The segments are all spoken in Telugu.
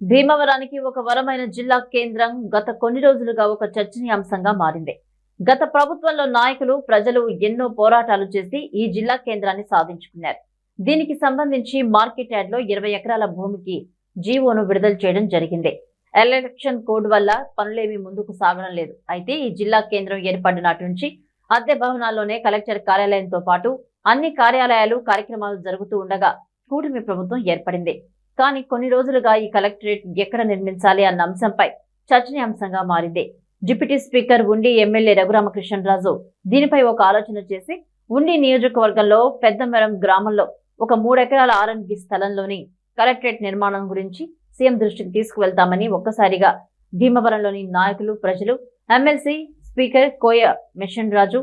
భీమవరానికి ఒక వరమైన జిల్లా కేంద్రం గత కొన్ని రోజులుగా ఒక చర్చనీయాంశంగా మారింది. గత ప్రభుత్వంలో నాయకులు ప్రజలు ఎన్నో పోరాటాలు చేసి ఈ జిల్లా కేంద్రాన్ని సాధించుకున్నారు. దీనికి సంబంధించి మార్కెట్ యార్డ్లో ఇరవై ఎకరాల భూమికి జీవోను విడుదల చేయడం జరిగింది. ఎలక్షన్ కోడ్ వల్ల పనులేమీ ముందుకు సాగడం లేదు. అయితే ఈ జిల్లా కేంద్రం ఏర్పడిన నుంచి అద్దె భవనాల్లోనే కలెక్టర్ కార్యాలయంతో పాటు అన్ని కార్యాలయాలు కార్యక్రమాలు జరుగుతూ ఉండగా కూటమి ప్రభుత్వం ఏర్పడింది. కానీ కొన్ని రోజులుగా ఈ కలెక్టరేట్ ఎక్కడ నిర్మించాలి అన్న అంశంపై చర్చనీయాంశంగా మారింది. డిప్యూటీ స్పీకర్ ఉండి ఎమ్మెల్యే రఘురామకృష్ణరాజు దీనిపై ఒక ఆలోచన చేసి ఉండి నియోజకవర్గంలో పెద్దమెరం గ్రామంలో ఒక మూడెకరాల ఆర్ఎన్బి స్థలంలోని కలెక్టరేట్ నిర్మాణం గురించి సీఎం దృష్టికి తీసుకువెళ్తామని ఒక్కసారిగా భీమవరంలోని నాయకులు ప్రజలు ఎమ్మెల్సీ స్పీకర్ కోయ మిషన్ రాజు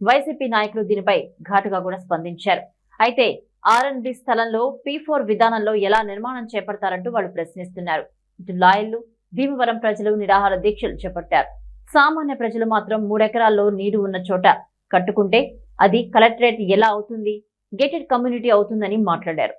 వైసీపీ నాయకులు దీనిపై ఘాటుగా కూడా స్పందించారు. అయితే ఆర్ఎన్బి స్థలంలో పీ ఫోర్ విధానంలో ఎలా నిర్మాణం చేపడతారంటూ వాళ్ళు ప్రశ్నిస్తున్నారు. ఇటు లాయర్లు భీమవరం ప్రజలు నిరాహార దీక్షలు చేపట్టారు. సామాన్య ప్రజలు మాత్రం మూడెకరాల్లో నీరు ఉన్న చోట కట్టుకుంటే అది కలెక్టరేట్ ఎలా అవుతుంది గేటెడ్ కమ్యూనిటీ అవుతుందని మాట్లాడారు.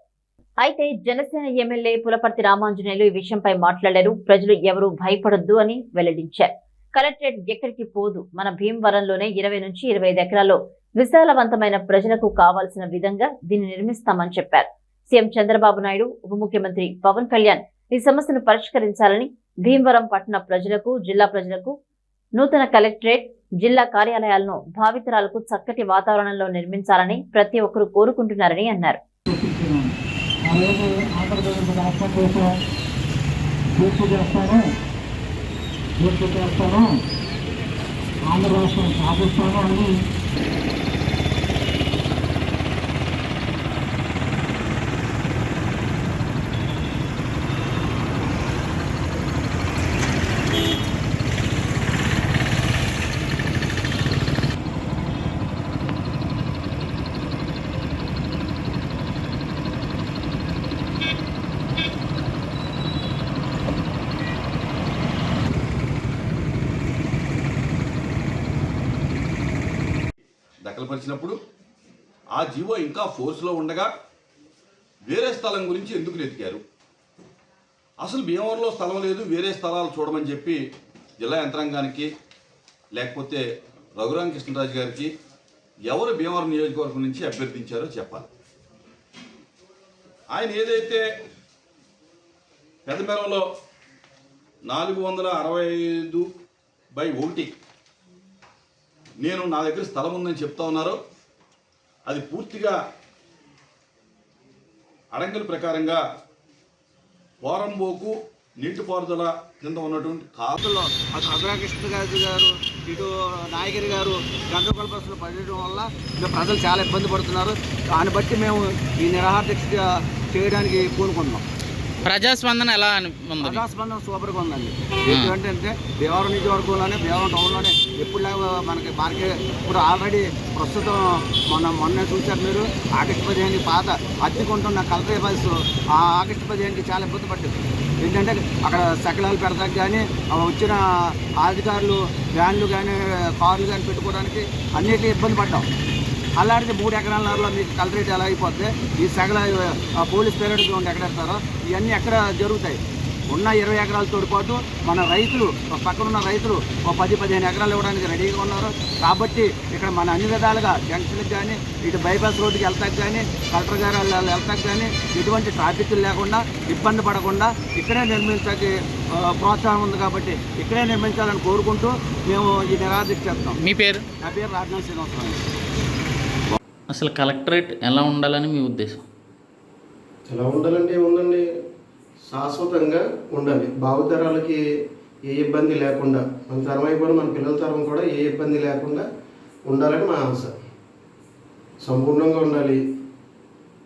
అయితే జనసేన ఎమ్మెల్యే పులపర్తి రామాంజనేయులు ఈ విషయంపై మాట్లాడారు. ప్రజలు ఎవరూ భయపడొద్దు అని వెల్లడించారు. కలెక్టరేట్ ఎక్కడికి పోదు. మన భీమవరంలోనే ఇరవై నుంచి ఇరవై ఐదు ఎకరాల్లో విశాలవంతమైన ప్రజలకు కావాల్సిన విధంగా దీన్ని నిర్మిస్తామని చెప్పారు. సీఎం చంద్రబాబు నాయుడు ఉప ముఖ్యమంత్రి పవన్ కళ్యాణ్ ఈ సమస్యను పరిష్కరించాలని భీమవరం పట్టణ ప్రజలకు జిల్లా ప్రజలకు నూతన కలెక్టరేట్ జిల్లా కార్యాలయాలను భావితరాలకు చక్కటి వాతావరణంలో నిర్మించాలని ప్రతి ఒక్కరూ కోరుకుంటున్నారని అన్నారు. ఆంధ్ర రాష్ట్రం సాధిస్తాను అని దఖలుపరిచినప్పుడు ఆ జీవో ఇంకా ఫోర్స్లో ఉండగా వేరే స్థలం గురించి ఎందుకు వెతికారు? అసలు భీమవరంలో స్థలం లేదు వేరే స్థలాలు చూడమని చెప్పి జిల్లా యంత్రాంగానికి లేకపోతే రఘురామ కృష్ణరాజు గారికి ఎవరు భీమవరం నియోజకవర్గం నుంచి అభ్యర్థించారో చెప్పాలి. ఆయన ఏదైతే పెద్దమెరంలో నాలుగు వందల అరవై ఐదు బై ఒకటి నేను నా దగ్గర స్థలం ఉందని చెప్తా ఉన్నారు అది పూర్తిగా అడంగల ప్రకారంగా వారంబోకు నీటిపారుదల కింద ఉన్నటువంటి కాపులో అటు రఘురామకృష్ణ గారు గారు ఇటు నాయగిరి గారు గందరగోళ బస్సులు పడడం వల్ల ప్రజలు చాలా ఇబ్బంది పడుతున్నారు. దాన్ని బట్టి మేము ఈ నిరాహార దీక్ష చేయడానికి కోరుకుంటున్నాం. ప్రజాస్పందన ఎలా ఉంది? ప్రజాస్పందన సూపర్గా ఉందండి. ఏంటంటే దేవరం నియోజకవర్గంలోనే దేవరం టౌన్లోనే ఎప్పుడు మనకి మార్కెట్ ఇప్పుడు ఆల్రెడీ ప్రస్తుతం మొన్న మొన్న చూశారు మీరు ఆగస్టు పదిహేను పాత అద్దెకుంటున్న కలరీ బస్ ఆ ఆగస్టు పదిహేనుకి చాలా ఇబ్బంది పట్టింది ఏంటంటే అక్కడ సకలాలు పెడతాకి కానీ వచ్చిన అధికారులు వ్యాన్లు కానీ కార్లు కానీ పెట్టుకోవడానికి అన్నిటికీ ఇబ్బంది పడ్డాం. అలాంటిది మూడు ఎకరాల నరలో మీకు కలెక్టరేట్ ఎలా అయిపోతే ఈ సగల పోలీస్ పేరెడ్ గ్రౌండ్ ఎక్కడ ఎడతారో ఇవన్నీ ఎక్కడ జరుగుతాయి? ఉన్న ఇరవై ఎకరాలతో పాటు మన రైతులు ఒక పక్కన ఉన్న రైతులు ఒక పది పదిహేను ఎకరాలు ఇవ్వడానికి రెడీగా ఉన్నారు. కాబట్టి ఇక్కడ మన అన్ని విధాలుగా జంక్షన్కి కానీ ఇటు బైపాస్ రోడ్డుకి వెళ్తాకి కానీ కలెక్టర్ గారు వెళ్తాకి కానీ ఎటువంటి ట్రాఫిక్ లేకుండా ఇబ్బంది పడకుండా ఇక్కడే నిర్మించడానికి ప్రోత్సాహం ఉంది కాబట్టి ఇక్కడే నిర్మించాలని కోరుకుంటూ మేము ఈ నిరాధిక చేస్తాం మీ పేరు? నా పేరు రాజ్నాథ్ శ్రీనివాసరావు. అసలు కలెక్టరేట్ ఎలా ఉండాలని మీ ఉద్దేశం? ఎలా ఉండాలంటే ఏముందండి? శాశ్వతంగా ఉండాలి. భావితరాలకి ఏ ఇబ్బంది లేకుండా మన తరం అయిపోయిన మన పిల్లల తరం కూడా ఏ ఇబ్బంది లేకుండా ఉండాలని మా ఆశ. సంపూర్ణంగా ఉండాలి.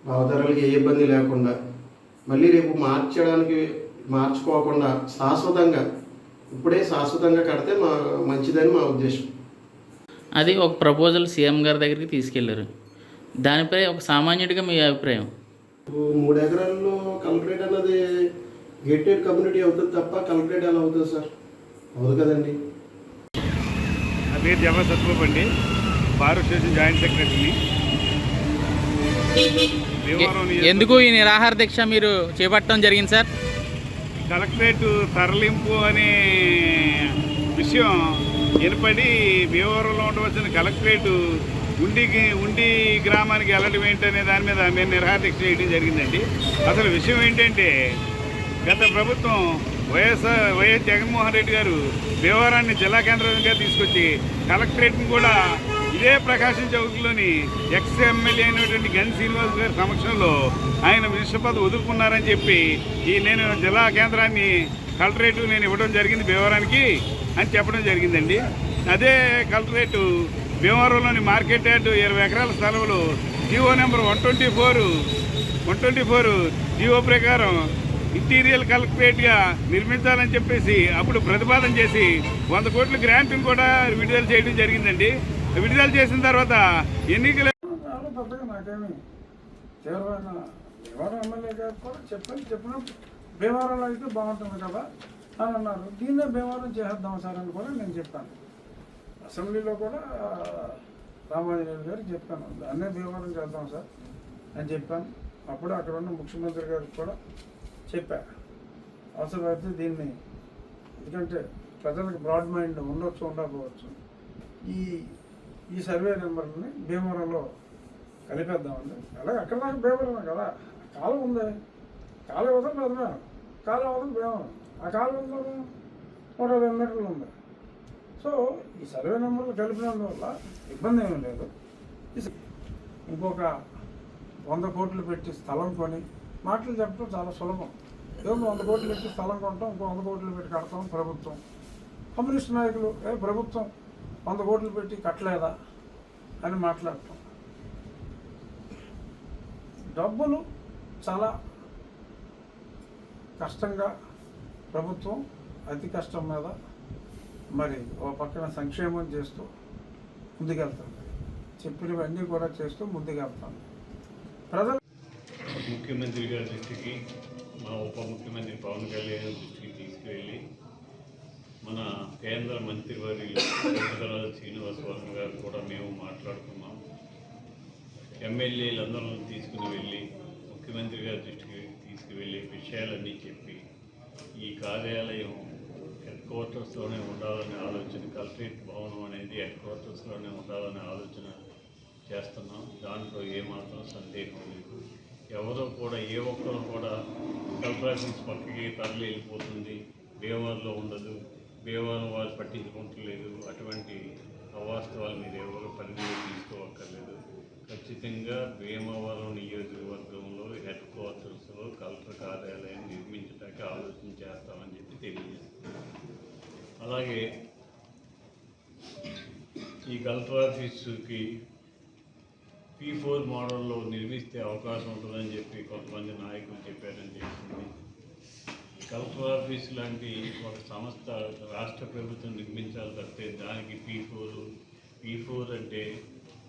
భావితరాలకి ఏ ఇబ్బంది లేకుండా. మళ్ళీ రేపు మార్చడానికి మార్చుకోకుండా శాశ్వతంగా ఇప్పుడే శాశ్వతంగా కడితే మా మంచిదని మా ఉద్దేశం. అది ఒక ప్రపోజల్ సీఎం గారి దగ్గరికి తీసుకెళ్ళారు దానిపై ఒక సామాన్యుడిగా మీ అభిప్రాయం? మూడు ఎకరాల్లో కలెక్టరేట్ అన్నది గేటెడ్ కమ్యూనిటీ అవుతుంది తప్ప కలెక్టరేట్ ఎలా అవుతుంది సార్? అవుతుంది కదండి. నా పేరు జమ సత్యబాబు అండి బార్ జాయింట్ సెక్రటరీని భీమవరం ఎందుకు ఈ నిరాహార దీక్ష మీరు చేపట్టడం జరిగింది సార్? కలెక్టరేట్ తరలింపు అనే విషయం వినపడి భీమవరంలో ఉండవలసిన కలెక్టరేట్ ఉండికి ఉండి గ్రామానికి వెళ్ళడం ఏంటనే దాని మీద మేము నిరహాదీక్ష చేయడం జరిగిందండి. అసలు విషయం ఏంటంటే గత ప్రభుత్వం వైఎస్ఆర్ వైఎస్ జగన్మోహన్ రెడ్డి గారు భీమవరాన్ని జిల్లా కేంద్రంగా తీసుకొచ్చి కలెక్టరేట్ని కూడా ఇదే ప్రకాశం చౌక్లోని ఎక్స్ ఎమ్మెల్యే అయినటువంటి గన్ శ్రీనివాస్ గారి సమక్షంలో ఆయన మినిస్టర్ పదవి వదులుకున్నారని చెప్పి ఈ నేను జిల్లా కేంద్రాన్ని కలెక్టరేట్ నేను ఇవ్వడం జరిగింది భీమవరానికి అని చెప్పడం జరిగిందండి. అదే కలెక్టరేటు భీమవరంలోని మార్కెట్ యార్డ్ ఇరవై ఎకరాల స్థలంలో GO number one twenty four one twenty four GO ప్రకారం ఇంటీరియల్ కలెక్టరేట్గా నిర్మించాలని చెప్పేసి అప్పుడు ప్రతిపాదన చేసి వంద కోట్ల గ్రాంట్ని కూడా విడుదల చేయడం జరిగిందండి. విడుదల చేసిన తర్వాత ఎన్నికల చాలా చెప్పినప్పుడు భీమవరంలో అయితే బాగుంటుంది కదా అని అన్నారు. దీన్నే భీమవరం చేసేద్దాం సార్ అని కూడా నేను చెప్పాను. అసెంబ్లీలో కూడా రామాంజనేయులు గారికి చెప్పాను. దాన్నే భీమవరం చేద్దాం సార్ అని చెప్పాను. అప్పుడు అక్కడ ఉన్న ముఖ్యమంత్రి గారికి కూడా చెప్పా. అవసరమైతే దీన్ని ఎందుకంటే ప్రజలకు బ్రాడ్ మైండ్ ఉండొచ్చు ఉండకపోవచ్చు. ఈ ఈ సర్వే నెంబర్ని భీమవరంలో కలిపేద్దామండి. అలాగే అక్కడ నాకు భీమవరం కదా కాలం ఉంది. కాలం అవతల పెద్దమే కాలం అవతల భీమవరం. ఆ కాలం ఉందో నూట ఇరవై మీటర్లు ఉంది. ఈ సర్వే నెంబర్లు కలిపినందువల్ల ఇబ్బంది ఏమీ లేదు. ఇంకొక వంద కోట్లు పెట్టి స్థలం కొని మాటలు చెప్పడం చాలా సులభం. ఏమో వంద కోట్లు పెట్టి స్థలం కొంటాం ఇంకో వంద కోట్లు పెట్టి కడతాం ప్రభుత్వం. కమ్యూనిస్ట్ నాయకులు ఏ ప్రభుత్వం వంద కోట్లు పెట్టి కట్టలేదా? అని మాట్లాడటం. డబ్బులు చాలా కష్టంగా ప్రభుత్వం అతి కష్టం మీద మరి ఓ పక్కన సంక్షేమం చేస్తూ ముందుకెళ్తుంది చెప్పినవన్నీ కూడా చేస్తూ ముందుకెళ్తాం. ప్రజలు ముఖ్యమంత్రి గారి దృష్టికి మా ఉప ముఖ్యమంత్రి పవన్ కళ్యాణ్ దృష్టికి తీసుకువెళ్ళి మన కేంద్ర మంత్రివర్యులు శ్రీనివాస శ్రీనివాసవరం గారు కూడా మేము మాట్లాడుకున్నాం. ఎమ్మెల్యేలందరూ తీసుకుని వెళ్ళి ముఖ్యమంత్రి గారి దృష్టికి తీసుకువెళ్ళి విషయాలన్నీ చెప్పి ఈ కార్యాలయం క్వార్టర్స్లోనే ఉండాలనే ఆలోచన కలెక్టరేట్ భవనం అనేది హెడ్ క్వార్టర్స్లోనే ఉండాలనే ఆలోచన చేస్తున్నాం. దాంట్లో ఏమాత్రం సందేహం లేదు. ఎవరో కూడా ఏ ఒక్కరు కూడా కలెక్టర్ ఆఫీస్ పక్కకి తరలి వెళ్ళిపోతుంది. భీమవరంలో ఉండదు. భీమవరం వాళ్ళు పట్టించుకుంటలేదు. అటువంటి అవాస్తవాలు మీరు ఎవరు పరిధిలో తీసుకోవక్కర్లేదు. ఖచ్చితంగా భీమవరం నియోజకవర్గంలో హెడ్ క్వార్టర్స్లో కలెక్టర్ కార్యాలయం నిర్మించడానికి ఆలోచన చేస్తామని చెప్పి తెలియజేస్తాను అలాగే ఈ కలెక్టర్ ఆఫీసుకి పీ ఫోర్ మోడల్లో నిర్మిస్తే అవకాశం ఉంటుందని చెప్పి కొంతమంది నాయకులు చెప్పారని చెప్పింది కలెక్టర్ ఆఫీస్ లాంటి ఒక సంస్థ రాష్ట్ర ప్రభుత్వం నిర్మించాలి తప్పితే దానికి పీ ఫోర్ పీ ఫోర్ అంటే